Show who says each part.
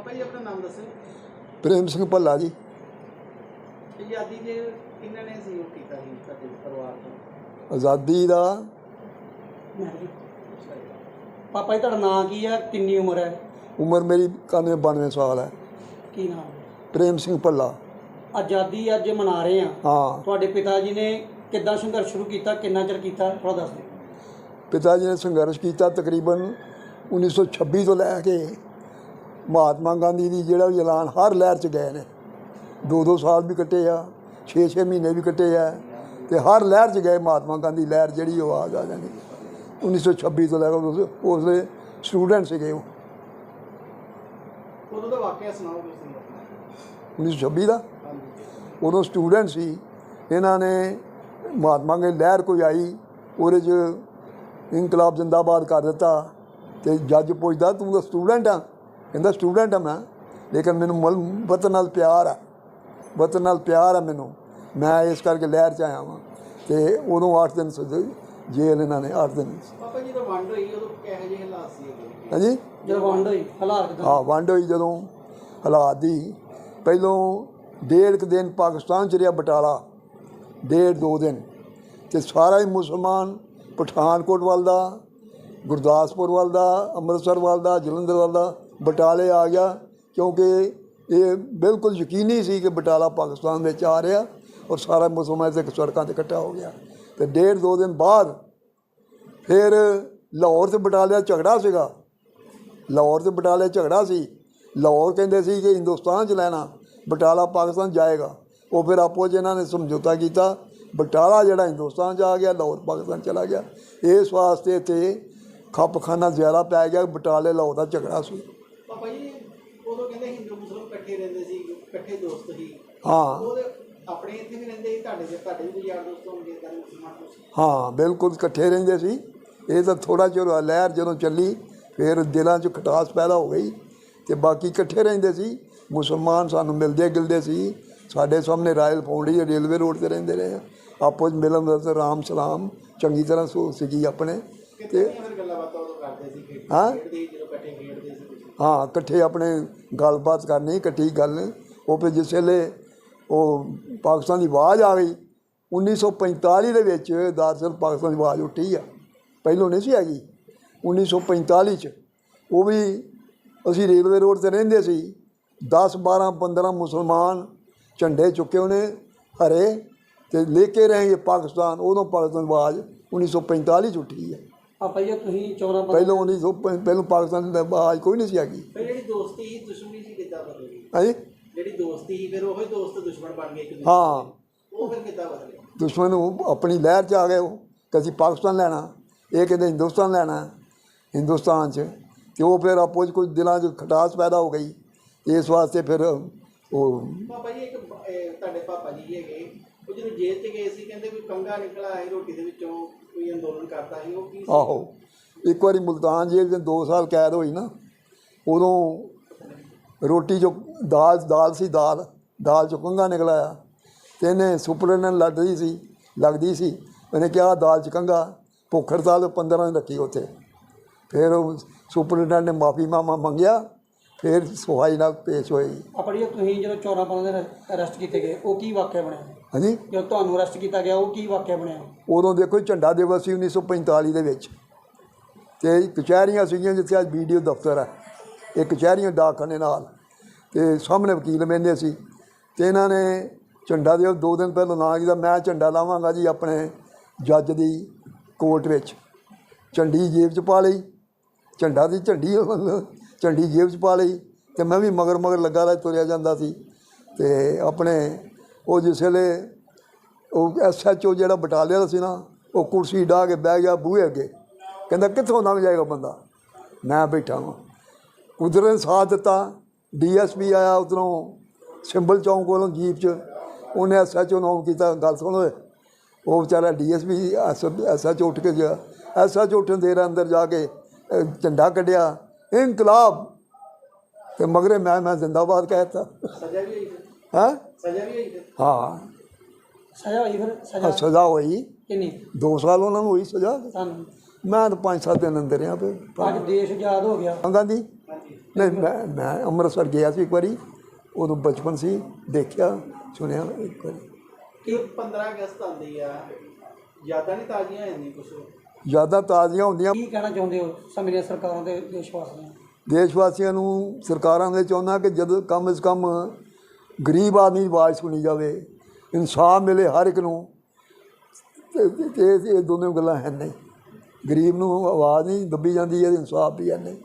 Speaker 1: ਪਾਪਾ ਜੀ ਆਪਣਾ ਨਾਮ ਦੱਸੋ
Speaker 2: ਪ੍ਰੇਮ ਸਿੰਘ ਭੱਲਾ ਜੀ।
Speaker 1: ਆਜ਼ਾਦੀ ਦੇ ਕਿੰਨਾਂ ਨੇ ਸਹਿਯੋਗ ਕੀਤਾ ਸੀ ਤੁਹਾਡੇ ਪਰਿਵਾਰ ਤੋਂ?
Speaker 2: ਆਜ਼ਾਦੀ ਦਾ
Speaker 3: ਪਾਪਾ ਜੀ ਤੁਹਾਡਾ ਨਾਂ ਕੀ ਆ? ਕਿੰਨੀ ਉਮਰ ਹੈ?
Speaker 2: ਉਮਰ ਮੇਰੀ 91 92 ਸਾਲ ਹੈ।
Speaker 3: ਕੀ ਨਾਮ?
Speaker 2: ਪ੍ਰੇਮ ਸਿੰਘ ਭੱਲਾ।
Speaker 3: ਆਜ਼ਾਦੀ ਅੱਜ ਮਨਾ ਰਹੇ ਆ।
Speaker 2: ਹਾਂ।
Speaker 3: ਤੁਹਾਡੇ ਪਿਤਾ ਜੀ ਨੇ ਕਿੱਦਾਂ ਸੰਘਰਸ਼ ਸ਼ੁਰੂ ਕੀਤਾ? ਕਿੰਨਾ ਚਿਰ ਕੀਤਾ? ਥੋੜਾ ਦੱਸ ਦਿਓ।
Speaker 2: ਪਿਤਾ ਜੀ ਨੇ ਸੰਘਰਸ਼ ਕੀਤਾ ਤਕਰੀਬਨ 1926 ਤੋਂ ਲੈ ਕੇ ਮਹਾਤਮਾ ਗਾਂਧੀ ਦੀ ਜਿਹੜਾ ਵੀ ਐਲਾਨ ਹਰ ਲਹਿਰ ਚ ਗਏ ਨੇ। ਦੋ ਦੋ ਸਾਲ ਵੀ ਕੱਟੇ ਆ 6-6 ਮਹੀਨੇ ਵੀ ਕੱਟੇ ਆ ਤੇ ਹਰ ਲਹਿਰ ਚ ਗਏ ਮਹਾਤਮਾ ਗਾਂਧੀ। ਲਹਿਰ ਜਿਹੜੀ ਉਹ ਆਵਾਜ਼ ਆ ਜਾਣੀ। 1926 ਤੋਂ ਲੈ ਕੇ ਉਸ- ਉਸਦੇ ਸਟੂਡੈਂਟ ਸੀਗੇ ਉਹ।
Speaker 1: ਉਦੋਂ ਦਾ ਵਾਕਿਆ ਸੁਣਾਓ ਤੁਸੀਂ ਆਪਣਾ
Speaker 2: 1926 ਦਾ? ਉਦੋਂ ਸਟੂਡੈਂਟ ਸੀ। ਇਹਨਾਂ ਨੇ ਮਹਾਤਮਾ ਗਾਂਧੀ ਲਹਿਰ ਕੋਈ ਆਈ ਉਹਦੇ 'ਚ ਇਨਕਲਾਬ ਜ਼ਿੰਦਾਬਾਦ ਕਰ ਦਿੱਤਾ ਤੇ ਜੱਜ ਪੁੱਛਦਾ ਤੂੰ ਤਾਂ ਸਟੂਡੈਂਟ ਆ। ਕਹਿੰਦਾ ਸਟੂਡੈਂਟ ਆ ਮੈਂ ਲੇਕਿਨ ਮੈਨੂੰ ਮਲ ਵਤਨ ਨਾਲ ਪਿਆਰ ਆ ਵਤਨ ਨਾਲ ਪਿਆਰ ਆ ਮੈਨੂੰ। ਮੈਂ ਇਸ ਕਰਕੇ ਲਹਿਰ 'ਚ ਆਇਆ ਵਾਂ ਤੇ ਉਦੋਂ 8 ਦਿਨ ਸਜ਼ਾ ਜੇਲ੍ਹ ਇਹਨਾਂ ਨੇ 8 ਦਿਨ
Speaker 1: ਪਾਪਾ ਜੀ ਦਾ ਵੰਡ ਹੋਈ ਉਦੋਂ ਕਿਹੋ ਜਿਹੇ ਹਾਲਾਤ ਸੀ
Speaker 2: ਹਾਂਜੀ?
Speaker 3: ਜਦੋਂ ਵੰਡ ਹੋਈ ਹਾਲਾਤ ਕਿੱਦਾਂ?
Speaker 2: ਹਾਂ ਵੰਡ ਹੋਈ ਜਦੋਂ ਹਾਲਾਤ ਦੀ। ਪਹਿਲੋਂ ਡੇਢ ਕੁ ਦਿਨ ਪਾਕਿਸਤਾਨ ਚ ਰਿਹਾ ਬਟਾਲਾ ਡੇਢ ਦੋ ਦਿਨ। ਤੇ ਸਾਰਾ ਹੀ ਮੁਸਲਮਾਨ ਪਠਾਨਕੋਟ ਵੱਲ ਦਾ ਗੁਰਦਾਸਪੁਰ ਵੱਲ ਦਾ ਅੰਮ੍ਰਿਤਸਰ ਵੱਲ ਦਾ ਜਲੰਧਰ ਵੱਲ ਦਾ ਬਟਾਲੇ ਆ ਗਿਆ ਕਿਉਂਕਿ ਇਹ ਬਿਲਕੁਲ ਯਕੀਨੀ ਸੀ ਕਿ ਬਟਾਲਾ ਪਾਕਿਸਤਾਨ ਵਿੱਚ ਆ ਰਿਹਾ ਔਰ ਸਾਰਾ ਮੁਸਲਮਾਨ ਇੱਥੇ ਸੜਕਾਂ ਤੇ ਇਕੱਠਾ ਹੋ ਗਿਆ। ਤੇ ਡੇਢ ਦੋ ਦਿਨ ਬਾਅਦ ਫਿਰ ਲਾਹੌਰ ਤੇ ਬਟਾਲੇ ਦਾ ਝਗੜਾ ਸੀਗਾ। ਲਾਹੌਰ ਤੇ ਬਟਾਲੇ ਝਗੜਾ ਸੀ। ਲਾਹੌਰ ਕਹਿੰਦੇ ਸੀ ਕਿ ਹਿੰਦੁਸਤਾਨ ਚ ਲੈਣਾ, ਬਟਾਲਾ ਪਾਕਿਸਤਾਨ ਜਾਏਗਾ। ਉਹ ਫਿਰ ਆਪੋ 'ਚ ਇਹਨਾਂ ਨੇ ਸਮਝੌਤਾ ਕੀਤਾ। ਬਟਾਲਾ ਜਿਹੜਾ ਹਿੰਦੁਸਤਾਨ ਚ ਆ ਗਿਆ, ਲਾਹੌਰ ਪਾਕਿਸਤਾਨ ਚਲਾ ਗਿਆ। ਇਸ ਵਾਸਤੇ ਤੇ ਖੱਪਖਾਨਾ ਜ਼ਿਆਦਾ ਪੈ ਗਿਆ। ਬਟਾਲੇ ਲਾਹੌਰ ਦਾ ਝਗੜਾ ਸੀ
Speaker 1: ਪਾਪਾ ਜੀ ਉਦੋਂ ਕਹਿੰਦੇ ਹਿੰਦੂ ਮੁਸਲਮਾਨ ਇਕੱਠੇ ਰਹਿੰਦੇ ਸੀ ਇਕੱਠੇ ਦੋਸਤ ਸੀ।
Speaker 2: ਹਾਂ।
Speaker 1: ਉਹਦੇ ਆਪਣੇ ਇੱਥੇ ਵੀ ਰਹਿੰਦੇ ਸੀ ਤੁਹਾਡੇ ਦੇ ਤੁਹਾਡੇ ਵੀ ਯਾਰ ਦੋਸਤ ਹੋਣਗੇ ਤਾਂ ਮੁਸਲਮਾਨ ਤੁਸੀਂ
Speaker 2: ਹਾਂ ਬਿਲਕੁਲ ਇਕੱਠੇ ਰਹਿੰਦੇ ਸੀ। ਇਹ ਤਾਂ ਥੋੜਾ ਚਿਰ ਲਹਿਰ ਜਦੋਂ ਚੱਲੀ ਫਿਰ ਦਿਲਾਂ 'ਚ ਖਟਾਸ ਪੈਦਾ ਹੋ ਗਈ ਤੇ ਬਾਕੀ ਇਕੱਠੇ ਰਹਿੰਦੇ ਸੀ। ਮੁਸਲਮਾਨ ਸਾਨੂੰ ਮਿਲਦੇ ਗਿਲਦੇ ਸੀ। ਸਾਡੇ ਸਾਹਮਣੇ ਰਾਇਲ ਫਾਊਂਡਰੀ ਰੇਲਵੇ ਰੋਡ ਤੇ ਰਹਿੰਦੇ ਰਹੇ। ਆਪੋ ਵਿੱਚ ਮਿਲਣ ਦਾ ਤੇ ਰਾਮ ਸਲਾਮ ਚੰਗੀ ਤਰ੍ਹਾਂ ਸੋ ਸੀਗੀ ਆਪਣੇ
Speaker 1: ਕਿਤੇ ਫਿਰ ਗੱਲਾਂ ਬਾਤਾਂ ਉਦੋਂ ਕਰਦੇ ਸੀ ਖੇਡ-
Speaker 2: ਹਾਂ?
Speaker 1: ਖੇਡਦੇ ਸੀ ਜਦੋਂ ਇਕੱਠੇ ਖੇਡਦੇ ਸੀ ਤੁਸੀਂ
Speaker 2: ਹਾਂ, ਇਕੱਠੇ ਆਪਣੇ ਗੱਲਬਾਤ ਕਰਨੀ, ਇਕੱਠੀ ਗੱਲ। ਉਹ ਫਿਰ ਜਿਸ ਵੇਲੇ ਉਹ ਪਾਕਿਸਤਾਨ ਦੀ ਆਵਾਜ਼ ਆ ਗਈ 1945 ਦੇ ਵਿੱਚ ਦਰਅਸਲ ਪਾਕਿਸਤਾਨ ਦੀ ਆਵਾਜ਼ ਉੱਠੀ ਆ। ਪਹਿਲੋਂ ਨਹੀਂ ਸੀ ਹੈਗੀ। 1945 ਚ ਉਹ ਵੀ ਅਸੀਂ ਰੇਲਵੇ ਰੋਡ ਤੇ ਰਹਿੰਦੇ ਸੀ। 10 12 15 ਮੁਸਲਮਾਨ ਝੰਡੇ ਚੁੱਕੇ ਉਹਨੇ ਹਰੇ ਤੇ ਲੈ ਕੇ ਰਹੇ ਪਾਕਿਸਤਾਨ। ਉਦੋਂ ਪਾਕਿਸਤਾਨ ਦੀ ਆਵਾਜ਼ 1945 ਚ ਉੱਠੀ ਹੈ
Speaker 3: ਪਾਪਾ ਜੀ ਤੁਸੀਂ 14 15
Speaker 2: ਪਹਿਲੋਂ 1900 ਪਹਿਲੋਂ ਪਾਕਿਸਤਾਨ ਦੀ ਆਵਾਜ਼ ਕੋਈ ਨਹੀਂ ਸੀ ਹੈਗੀ
Speaker 1: ਫਿਰ ਜਿਹੜੀ ਦੋਸਤੀ ਸੀ ਦੁਸ਼ਮਣੀ ਸੀ ਕਿੱਦਾਂ ਬਦਲੀ
Speaker 2: ਹਾਂਜੀ?
Speaker 1: ਜਿਹੜੀ ਦੋਸਤੀ ਸੀ ਫਿਰ ਉਹੀ ਦੋਸਤ ਦੁਸ਼ਮਣ ਬਣ ਗਏ ਇੱਕ ਦੂਜੇ
Speaker 2: ਹਾਂ।
Speaker 1: ਉਹ ਫਿਰ ਕਿੱਦਾਂ ਬਦਲੇ
Speaker 2: ਦੁਸ਼ਮਣ ਉਹ ਆਪਣੀ ਲਹਿਰ 'ਚ ਆ ਗਏ ਉਹ ਕਿ ਅਸੀਂ ਪਾਕਿਸਤਾਨ ਲੈਣਾ ਇਹ ਕਹਿੰਦੇ ਹਿੰਦੁਸਤਾਨ ਲੈਣਾ ਹਿੰਦੁਸਤਾਨ 'ਚ। ਤੇ ਉਹ ਫਿਰ ਆਪੋ 'ਚ ਕੁਝ ਦਿਲਾਂ 'ਚ ਖਟਾਸ ਪੈਦਾ ਹੋ ਗਈ। ਇਸ ਵਾਸਤੇ ਫਿਰ ਉਹ
Speaker 1: ਪਾਪਾ ਜੀ ਇੱਕ ਬ- ਇਹ ਤੁਹਾਡੇ ਪਾਪਾ ਜੀ ਹੈਗੇ ਉਹ ਜਦੋਂ ਜੇਲ੍ਹ 'ਚ ਗਏ ਸੀ ਕਹਿੰਦੇ ਵੀ ਕੰਗਾ ਨਿਕਲਾ ਆਇਆ ਰੋਟੀ ਦੇ ਵਿੱਚੋਂ। ਕੋਈ ਅੰਦੋਲਨ ਕਰਦਾ ਸੀ, ਉਹ ਕੀ ਸੀ?
Speaker 2: ਆਹੋ, ਇੱਕ ਵਾਰੀ ਮੁਲਤਾਨ ਜੇਲ੍ਹ ਦੇ 2 ਸਾਲ ਕੈਦ ਹੋਈ ਨਾ, ਉਦੋਂ ਰੋਟੀ ਜੋ ਦਾਲ ਦਾਲ ਸੀ ਦਾਲ ਦਾਲ ਚੋਂ ਕੰਗਾ ਨਿਕਲਾਇਆ ਤੇ ਇਹਨੇ ਸੁਪਰਡੈਂਟ ਲੱਗਦੀ ਸੀ ਲੱਗਦੀ ਸੀ ਉਹਨੇ ਕਿਹਾ ਦਾਲ ਚ ਕੰਗਾ ਭੁੱਖ ਹੜਤਾਲ 15 ਦਿਨ ਰੱਖੀ ਉੱਥੇ, ਫਿਰ ਉਹ ਸੁਪਰਡੈਂਟ ਨੇ ਮਾਫੀ ਮਾਮਾ ਮੰਗਿਆ ਫਿਰ ਸਫ਼ਾਈ ਨਾਲ ਪੇਸ਼ ਹੋਈ
Speaker 3: ਪਾਪਾ ਜੀ ਤੁਸੀਂ ਜਦੋਂ 14 15 ਦਿਨ ਅਰੈਸਟ ਕੀਤੇ ਗਏ ਉਹ ਕੀ ਵਾਕਿਆ ਬਣਿਆ?
Speaker 2: ਹਾਂਜੀ?
Speaker 3: ਜਦੋਂ ਤੁਹਾਨੂੰ ਅਰੈਸਟ ਕੀਤਾ ਗਿਆ ਉਹ ਕੀ ਵਾਕਿਆ ਬਣਿਆ?
Speaker 2: ਉਦੋਂ ਦੇਖੋ ਝੰਡਾ ਦਿਵਸ ਸੀ 1945 ਦੇ ਵਿੱਚ। ਤੇ ਕਚਹਿਰੀਆਂ ਸੀਗੀਆਂ ਜਿੱਥੇ ਅੱਜ ਵੀਡੀਓ ਦਫ਼ਤਰ ਹੈ ਇਹ ਕਚਹਿਰੀਆਂ ਡਾਕਖਾਨੇ ਨਾਲ। ਤੇ ਸਾਹਮਣੇ ਵਕੀਲ ਬਹਿੰਦੇ ਸੀ। ਤੇ ਇਹਨਾਂ ਨੇ ਝੰਡਾ ਦਿਵਸ ਦੋ ਦਿਨ ਪਹਿਲਾਂ ਨਾਂ ਕੀਤਾ ਮੈਂ ਝੰਡਾ ਲਾਵਾਂਗਾ ਜੀ ਆਪਣੇ ਜੱਜ ਦੀ ਕੋਰਟ ਵਿੱਚ। ਝੰਡੀ ਜੇਬ 'ਚ ਪਾ ਲਈ। ਝੰਡਾ ਦੀ ਝੰਡੀ ਉਹ ਝੰਡੀ ਜੇਬ 'ਚ ਪਾ ਲਈ ਤੇ ਮੈਂ ਵੀ ਮਗਰ ਮਗਰ ਲੱਗਾ ਰਿਹਾ ਤੁਰਿਆ ਜਾਂਦਾ ਸੀ ਤੇ ਆਪਣੇ ਉਹ ਜਿਸ ਵੇਲੇ ਉਹ ਐਸਐਚਓ ਜਿਹੜਾ ਬਟਾਲੀਆ ਦਾ ਸੀ ਨਾ, ਉਹ ਕੁਰਸੀ ਢਾਹ ਕੇ ਬਹਿ ਗਿਆ ਬੂਹੇ ਅੱਗੇ। ਕਹਿੰਦਾ, ਕਿੱਥੋਂ ਲੰਘ ਜਾਏਗਾ ਬੰਦਾ? ਮੈਂ ਬੈਠਾ ਹਾਂ ਕੁਦਰਤ ਨੇ ਸਾਥ ਦਿੱਤਾ। ਡੀਐਸਪੀ ਆਇਆ ਉਧਰੋਂ ਸਿੰਬਲ ਚੌਂਕ ਕੋਲੋਂ ਜੀਪ 'ਚ। ਉਹਨੇ ਐਸਐਚਓ ਨੂੰ ਕੀਤਾ, ਗੱਲ ਸੁਣ ਉਹ ਵਿਚਾਰਾ ਡੀਐਸਪੀ ਐਸਐਚਓ ਉੱਠ ਕੇ ਗਿਆ। ਐਸਐਚਓ ਉੱਠਣ ਦੇਰ ਅੰਦਰ ਜਾ ਕੇ ਝੰਡਾ ਕੱਢਿਆ। ਇਨਕਲਾਬ। ਤੇ ਮਗਰੇ ਮੈਂ ਮੈਂ ਜ਼ਿੰਦਾਬਾਦ ਕਹਿਤਾ
Speaker 1: ਸਜ਼ਾ ਵੀ?
Speaker 2: ਹਾਂ?
Speaker 1: ਸਜ਼ਾ ਵੀ?
Speaker 2: ਹਾਂ।
Speaker 3: ਸਜ਼ਾ ਹੋਈ ਫਿਰ? ਸਜ਼ਾ?
Speaker 2: ਸਜ਼ਾ ਹੋਈ।
Speaker 3: ਕਿੰਨੀ?
Speaker 2: 2 ਸਾਲ ਉਹਨਾਂ ਨੂੰ ਹੋਈ ਸਜ਼ਾ। ਮੈਂ ਤਾਂ ਪੰਜ ਸੱਤ ਦਿਨ ਅੰਦਰ ਆ ਫਿਰ।
Speaker 3: ਅੱਜ ਦੇਸ਼ ਆਜ਼ਾਦ ਹੋ ਗਿਆ।
Speaker 1: ਹਾਂਜੀ।
Speaker 2: ਨਹੀਂ ਮੈਂ ਮੈਂ ਅੰਮ੍ਰਿਤਸਰ ਗਿਆ ਸੀ ਇੱਕ ਵਾਰੀ। ਉਦੋਂ ਬਚਪਨ ਸੀ ਦੇਖਿਆ ਸੁਣਿਆ ਇੱਕ ਵਾਰੀ।
Speaker 1: ਕਿ 15 ਅਗਸਤ ਆਉਂਦੀ ਆ। ਯਾਦਾਂ ਨਹੀਂ ਤਾਜ਼ੀਆਂ ਹੋ ਜਾਂਦੀਆਂ ਕੁਝ
Speaker 2: ਯਾਦਾਂ ਤਾਜ਼ੀਆਂ ਹੁੰਦੀਆਂ।
Speaker 3: ਕੀ ਕਹਿਣਾ ਚਾਹੁੰਦੇ ਹੋ ਸਮੇਂ ਸਰਕਾਰਾਂ ਦੇ ਦੇਸ਼ ਵਾਸੀਆਂ ਨੂੰ?
Speaker 2: ਦੇਸ਼ ਵਾਸੀਆਂ ਨੂੰ ਸਰਕਾਰਾਂ ਦੇ ਚਾਹੁੰਦਾ ਕਿ ਜਦੋਂ ਕਮ ਸੇ ਕਮ ਗਰੀਬ ਆਦਮੀ ਦੀ ਆਵਾਜ਼ ਸੁਣੀ ਜਾਵੇ ਇਨਸਾਫ ਮਿਲੇ ਹਰ ਇੱਕ ਨੂੰ। ਤੇ ਇਹ ਦੋਨੋਂ ਗੱਲਾਂ ਹੈ ਨਹੀਂ। ਗਰੀਬ ਨੂੰ ਆਵਾਜ਼ ਨਹੀਂ ਦੱਬੀ ਜਾਂਦੀ ਹੈ ਇਨਸਾਫ ਵੀ ਹੈ ਨਹੀਂ।